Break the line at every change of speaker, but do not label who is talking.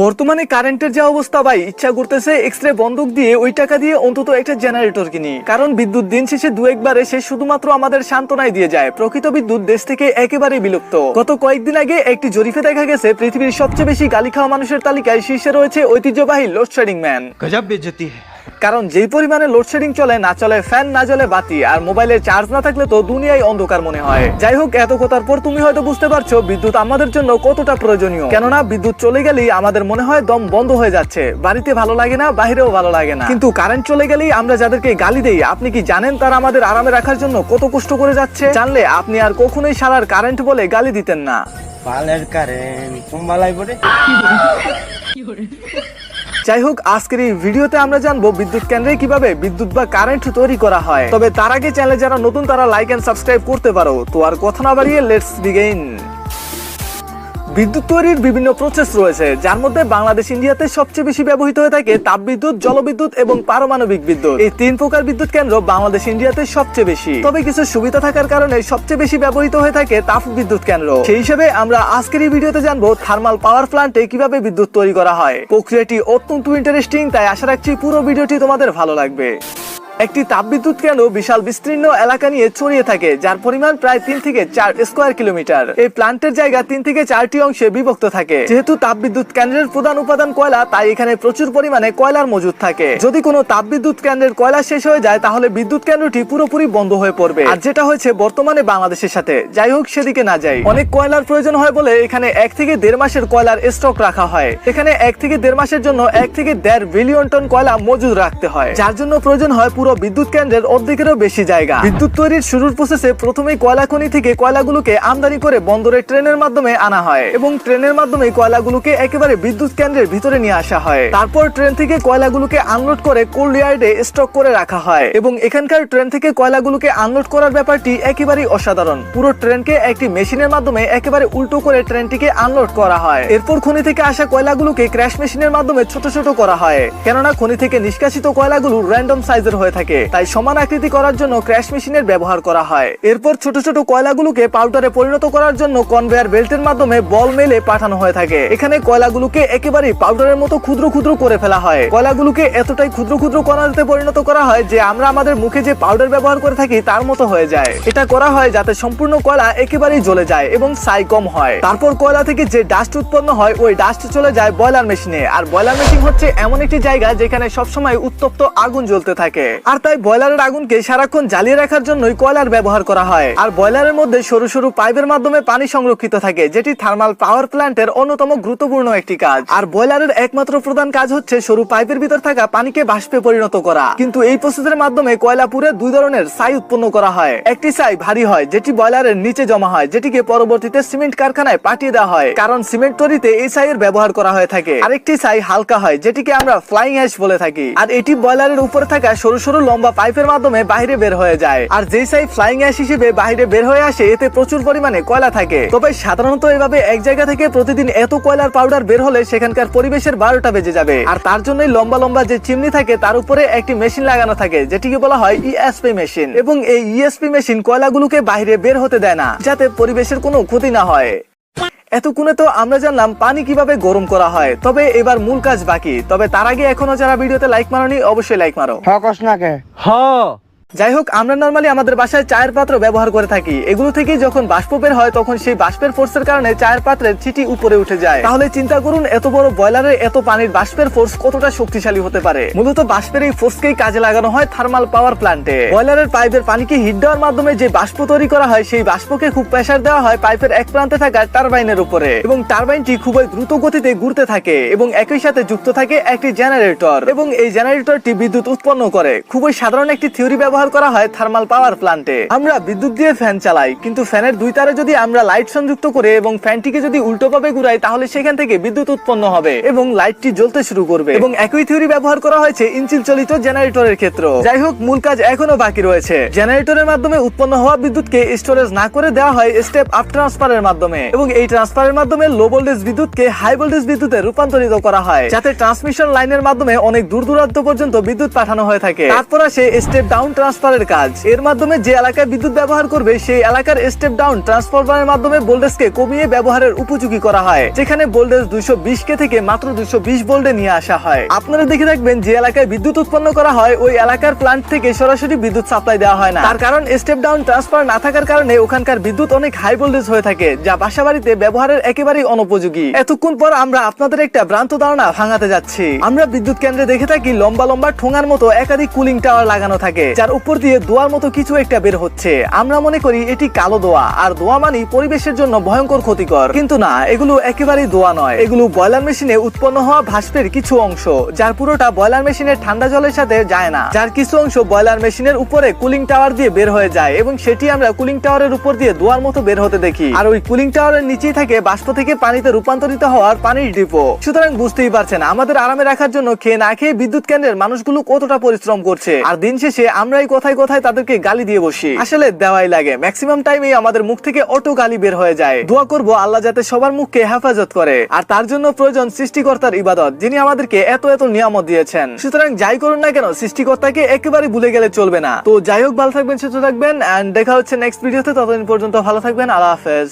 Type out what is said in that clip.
বর্তমানে কারেন্টের যে অবস্থা ভাই, ইচ্ছা করতেছে এক্সরে বন্ধক দিয়ে ওই টাকা দিয়ে অন্তত একটা জেনারেটর কিনি। কারণ বিদ্যুৎ দিন শেষে দু একবারে সে শুধুমাত্র আমাদের সান্ত্বনায় দিয়ে যায়। প্রকৃত বিদ্যুৎ দেশ থেকে একেবারে বিলুপ্ত। গত কয়েকদিন আগে একটি জরিফে দেখা গেছে, পৃথিবীর সবচেয়ে বেশি গালি খাওয়া মানুষের তালিকায় শীর্ষে রয়েছে ঐতিহ্যবাহী লোডশেডিং ম্যান
গজাব বেজতি হ্যাঁ
কারণ যেই পরিমাণে লোডশেডিং চলে না চলে ফ্যান না চলে বাতি আর মোবাইলে চার্জ না থাকলে তো দুনিয়ায় অন্ধকার মনে হয়। যাই হোক এত কথার পর তুমি হয়তো বুঝতে পারছ বিদ্যুৎ আমাদের জন্য কতটা প্রয়োজনীয়। কেননা বিদ্যুৎ চলে গেলেই আমাদের মনে হয় দম বন্ধ হয়ে যাচ্ছে। বাড়িতে ভালো লাগে না বাইরেও ভালো লাগে না। কিন্তু কারেন্ট চলে গেলেই আমরা যাদেরকে গালি দেই আপনি কি জানেন তারা আমাদের আরামে রাখার জন্য কত কষ্ট করে যাচ্ছে? জানলে আপনি আর কখনোই সারার কারেন্ট বলে গালি দিতেন না।
পালের কারেন্ট কুম্বালাই পড়ে
যাই হোক আজকের এই ভিডিওতে আমরা জানব বিদ্যুৎ কেন্দ্রে কীভাবে বিদ্যুৎ বা কারেন্ট তৈরি করা হয়। তবে তার আগে চ্যানেলে যারা নতুন, তারা লাইক এন্ড সাবস্ক্রাইব করতে পারো। তো আর কথা না বাড়িয়ে লেটস বিগেইন বিদ্যুৎ তৈরির বিভিন্ন প্রসেস রয়েছে, যার মধ্যে বাংলাদেশ ইন্ডিয়াতে সবচেয়ে বেশি ব্যবহৃত হয়ে থাকে তাপবিদ্যুৎ, জলবিদ্যুৎ এবং পারমাণবিক বিদ্যুৎ। এই তিন প্রকার বিদ্যুৎ কেন্দ্র বাংলাদেশ ইন্ডিয়াতে সবচেয়ে বেশি। তবে কিছু সুবিধা থাকার কারণে সবচেয়ে বেশি ব্যবহৃত হয়ে থাকে তাপ বিদ্যুৎ কেন্দ্র। সেই হিসেবে আমরা আজকের এই ভিডিওতে জানব থার্মাল পাওয়ার প্ল্যান্টে কীভাবে বিদ্যুৎ তৈরি করা হয়। প্রক্রিয়াটি অত্যন্ত ইন্টারেস্টিং তাই আশা রাখছি পুরো ভিডিওটি তোমাদের ভালো লাগবে। একটি তাপবিদ্যুৎ কেন্দ্র বিশাল বিস্তীর্ণ এলাকা নিয়ে ছড়িয়ে থাকে, যার পরিমাণ প্রায় তিন থেকে চার স্কোয়ার কিলোমিটার। এই প্ল্যান্টের জায়গা তিন থেকে চারটি অংশে বিভক্ত থাকে। যেহেতু তাপবিদ্যুৎ কেন্দ্রের প্রধান উপাদান কয়লা, তাই এখানে প্রচুর পরিমাণে কয়লার মজুদ থাকে। যদি কোনো তাপবিদ্যুৎ কেন্দ্রের কয়লা শেষ হয়ে যায়, তাহলে বিদ্যুৎ কেন্দ্রটি পুরোপুরি বন্ধ হয়ে পড়বে। আর যেটা হয়েছে বর্তমানে বাংলাদেশের সাথে, যাই হোক সেদিকে না যাই। অনেক কয়লার প্রয়োজন হয় বলে এখানে এক থেকে দেড় মাসের কয়লার স্টক রাখা হয়। এখানে এক থেকে দেড় মাসের জন্য এক থেকে দেড় বিলিয়ন টন কয়লা মজুদ রাখতে হয়, যার জন্য প্রয়োজন হয় পুরো বিদ্যুৎ কেন্দ্রের অর্ধেকেরও বেশি জায়গা। বিদ্যুৎ তৈরির শুরুর প্রসেসে প্রথমেই কয়লা খনি থেকে কয়লাগুলোকে আমদানি করে বন্দরে ট্রেনের মাধ্যমে আনা হয় এবং ট্রেনের মাধ্যমে কয়লাগুলোকে একেবারে বিদ্যুৎ কেন্দ্রের ভিতরে নিয়ে আসা হয়। তারপর ট্রেন থেকে কয়লাগুলোকে আনলোড করে কোল্ড ইয়ার্ডে স্টক করে রাখা হয় এবং এখানকার ট্রেন থেকে কয়লাগুলোকে আনলোড করার ব্যাপারটি একেবারেই অসাধারণ। পুরো ট্রেনকে একটি মেশিনের মাধ্যমে একেবারে উল্টো করে ট্রেনটিকে আনলোড করা হয়। এরপর খনি থেকে আসা কয়লাগুলোকে ক্র্যাশ মেশিনের মাধ্যমে ছোট ছোট করা হয়। কেননা খনি থেকে নিষ্কাশিত কয়লাগুলো র্যান্ডম সাইজের হয়ে থাকে। তাই সমান আকৃতি করার জন্য ক্র্যাশ মেশিনের ব্যবহার করা হয়। এরপর ছোট ছোট কয়লাগুলোকে পাউডারে পরিণত করার জন্য কনভেয়ার বেল্টের মাধ্যমে বল মেলে পাঠানো হয়ে থাকে। এখানে কয়লাগুলোকে একেবারে পাউডারের মতো ক্ষুদ্র ক্ষুদ্র করে ফেলা হয়। কয়লাগুলোকে এতটাই ক্ষুদ্র ক্ষুদ্র কণাতে পরিণত করা হয় যে আমরা আমাদের মুখে যে পাউডার ব্যবহার করে থাকি তার মতো হয়ে যায়। এটা করা হয় যাতে সম্পূর্ণ কয়লা একেবারেই জ্বলে যায় এবং সাই কম হয়। তারপর কয়লা থেকে যে ডাস্ট উৎপন্ন হয়, ওই ডাস্ট চলে যায় বয়লার মেশিনে আর বয়লার মেশিন হচ্ছে এমন একটি জায়গা যেখানে সবসময় উত্তপ্ত আগুন জ্বলতে থাকে। আর তাই বয়লারের আগুনকে সারাক্ষণ জ্বালিয়ে রাখার জন্যই কয়লার ব্যবহার করা হয়। আর বয়লারের মধ্যে সরু সরু পাইপের মাধ্যমে পানি সংরক্ষিত থাকে, যেটি থার্মাল পাওয়ার প্ল্যান্টের অন্যতম গুরুত্বপূর্ণ একটি কাজ। আর বয়লারের একমাত্র প্রধান কাজ হচ্ছে সরু পাইপের ভিতর থাকা পানিকে বাষ্পে পরিণত করা। কিন্তু এই প্রসেসের মাধ্যমে কয়লা পুরে দুই ধরনের ছাই উৎপন্ন করা হয়। একটি ছাই ভারী হয়, যেটি বয়লারের নিচে জমা হয়, যেটিকে পরবর্তীতে সিমেন্ট কারখানায় পাঠিয়ে দেওয়া হয়। কারণ সিমেন্ট তৈরিতে এই ছাইয়ের ব্যবহার করা হয়ে থাকে। আরেকটি ছাই হালকা হয়, যেটিকে আমরা ফ্লাইং অ্যাশ বলে থাকি। আর এটি বয়লারের উপরে থাকা সরু সরু লম্বা পাইপের মাধ্যমে বাইরে বের হয়ে যায়। আর যেই ছাই ফ্লাইং অ্যাশ হিসেবে বাইরে বের হয়ে আসে, এতে প্রচুর পরিমাণে কয়লা থাকে। তবে সাধারণত এভাবে এক জায়গা থেকে প্রতিদিন এত কয়লার পাউডার বের হলে সেখানকার পরিবেশের বারোটা বেজে যাবে। আর তার জন্যই লম্বা লম্বা যে চিমনি থাকে, তার উপরে একটি মেশিন লাগানো থাকে, যেটিকে বলা হয় ইএসপি মেশিন এবং এই ইএসপি মেশিন কয়লাগুলোকে বাইরে বের হতে দেয় না, যাতে পরিবেশের কোনো ক্ষতি না হয়। এতক্ষণে তো আমরা জানলাম পানি কীভাবে গরম করা হয়। তবে এবার মূল কাজ বাকি। তবে তার আগে এখনও যারা ভিডিওতে লাইক মারনি অবশ্যই লাইক মারো।
হকস না কে
যাই হোক আমরা নর্মালি আমাদের বাসায় চায়ের পাত্র ব্যবহার করে থাকি। এগুলো থেকে যখন বাষ্প বের হয়, তখন সেই বাষ্পের ফোর্সের কারণে চায়ের পাত্রের চিটি উপরে উঠে যায়। তাহলে চিন্তা করুন, এত বড় বয়লারে এত পানির বাষ্পের ফোর্স কতটা শক্তিশালী হতে পারে? মূলত বাষ্পের এই ফোর্সকেই কাজে লাগানো হয় থার্মাল পাওয়ার প্ল্যান্টে বয়লারের পাইপের পানিকে হিট দেওয়ার মাধ্যমে যে বাষ্প তৈরি করা হয়, সেই বাষ্পকে খুব প্রেসার দেওয়া হয় পাইপের এক প্রান্তে থাকা টারবাইনের উপরে। এবং টারবাইনটি খুবই দ্রুত গতিতে ঘুরতে থাকে এবং একই সাথে যুক্ত থাকে একটি জেনারেটর এবং এই জেনারেটরটি বিদ্যুৎ উৎপন্ন করে। খুবই সাধারণ একটি থিওরি ব্যবহার করা হয় থার্মাল পাওয়ার প্ল্যান্টে আমরা বিদ্যুৎ দিয়ে ফ্যান চালাই, কিন্তু ফ্যানের দুই তারে যদি আমরা লাইট সংযুক্ত করে এবং ফ্যানটিকে যদি উল্টোভাবে ঘুরাই, তাহলে সেখান থেকে বিদ্যুৎ উৎপন্ন হবে এবং লাইটটি জ্বলতে শুরু করবে। এবং একই থিওরি ব্যবহার করা হয়েছে ইঞ্জিন চালিত জেনারেটরের ক্ষেত্রে। যাই হোক, মূল কাজ এখনও বাকি রয়েছে। জেনারেটরের মাধ্যমে উৎপন্ন হওয়া বিদ্যুৎকে স্টোরেজ না করে দেওয়া হয় স্টেপ আপ ট্রান্সফারের মাধ্যমে। এবং এই ট্রান্সফারের মাধ্যমে লো ভোল্টেজ বিদ্যুৎকে হাই ভোল্টেজ বিদ্যুতে রূপান্তরিত করা হয়, যাতে ট্রান্সমিশন লাইনের মাধ্যমে অনেক দূর দূরান্ত পর্যন্ত বিদ্যুৎ পাঠানো হয়ে থাকে। তারপর আসে স্টেপ ডাউন ট্রান্সফারের কাজ। এর মাধ্যমে যে এলাকায় বিদ্যুৎ ব্যবহার করবে, সেই এলাকার স্টেপ ডাউন ট্রান্সফরমারের মাধ্যমে ভোল্টেজকে কমিয়ে ব্যবহারের উপযোগী করা হয়, যেখানে ভোল্টেজ দুইশো বিশ কে থেকে মাত্র দুইশো বিশ ভোল্টে নিয়ে আসা হয়। আপনারা দেখে থাকবেন যে এলাকায় বিদ্যুৎ উৎপন্ন করা হয়, ওই এলাকার প্লান্ট থেকে সরাসরি বিদ্যুৎ সাপ্লাই দেওয়া হয় না। তার কারণ স্টেপ ডাউন ট্রান্সফার না থাকার কারণে ওখানকার বিদ্যুৎ অনেক হাই ভোল্টেজ হয়ে থাকে, যা বাসাবাড়িতে ব্যবহারের একেবারেই অনুপযোগী। এতক্ষণ পর আমরা আপনাদের একটা ভ্রান্ত ধারণা ভাঙাতে যাচ্ছি। আমরা বিদ্যুৎ কেন্দ্রে দেখে থাকি লম্বা লম্বা ঠোঙার মতো একাধিক কুলিং টাওয়ার লাগানো থাকে, যার উপর দিয়ে দোয়ার মতো কিছু একটা বের হচ্ছে। আমরা মনে করি এটি কালো দোয়া, আর দোয়া মানে পরিবেশের জন্য ভয়ঙ্কর ক্ষতিকর। কিন্তু না, এগুলো একেবারেই দোয়া নয়। এগুলো বয়লার মেশিনে উৎপন্ন হওয়া ভাস্পের কিছু অংশ, যার পুরোটা বয়লার মেশিনের ঠান্ডা জলের সাথে যায় না। যার কিছু অংশ বয়লার মেশিনের উপরে কুলিং টাওয়ার দিয়ে বের হয়ে যায়, এবং সেটি আমরা কুলিং টাওয়ারের উপর দিয়ে দোয়ার মতো বের হতে দেখি। আর ওই কুলিং টাওয়ারের নিচেই থাকে বাষ্প থেকে পানিতে রূপান্তরিত হওয়ার পানির ডিপো। সুতরাং বুঝতেই পারছেন, আমাদের আরামে রাখার জন্য খেয়ে না খেয়ে বিদ্যুৎ কেন্দ্রের মানুষগুলো কতটা পরিশ্রম করছে। আর দিন শেষে আমরাই কোথায় কোথায় তাদেরকে গালি দিয়ে বসি। আসলে দেওয়াই লাগে। ম্যাক্সিমাম টাইমে আমাদের মুখ থেকে অটো গালি বের হয়ে যায়। দোয়া করব আল্লাহ যাতে সবার মুখকে হেফাজত করে। আর তার জন্য প্রয়োজন সৃষ্টিকর্তার ইবাদত, যিনি আমাদেরকে এত এত নিয়ামত দিয়েছেন। সুতরাং যাই করুন না কেন, সৃষ্টিকর্তাকে একেবারে ভুলে গেলে চলবে না। তো যাই হোক, ভালো থাকবেন, সুস্থ থাকবেন দেখা হচ্ছে নেক্সট ভিডিওতে ততদিন পর্যন্ত ভালো থাকবেন, আল্লাহ হাফেজ।